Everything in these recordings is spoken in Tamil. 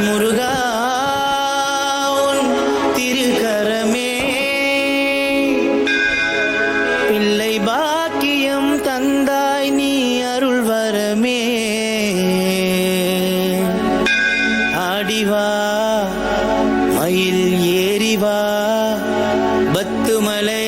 முருகா உன் திருக்கரமே. பிள்ளை பாக்கியம் தந்தாய் நீ அருள் ஆடிவா மயில் ஏறிவா பத்துமலை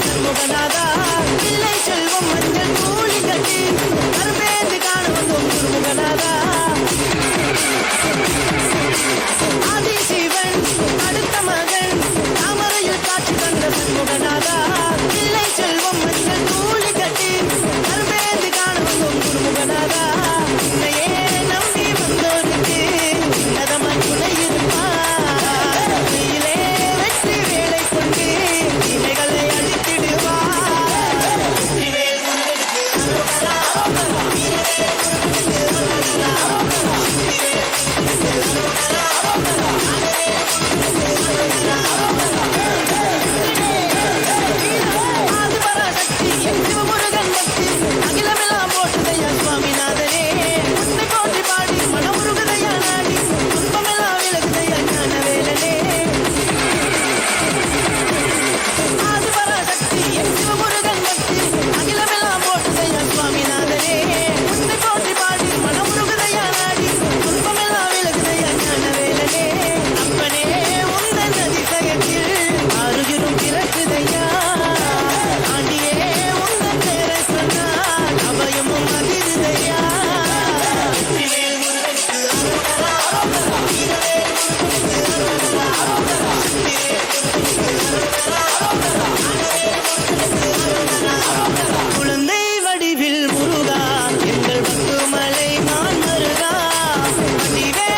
காட்சி தந்த செல்வம் மஞ்சள் கூலி கட்டி கரும்பேந்து காண வந்தோம் அடுத்த மகன் தாமரையில் காட்சி தந்த சண்முகநாதா இல்லை செல்வம் மஞ்சள் கூலி Stevie.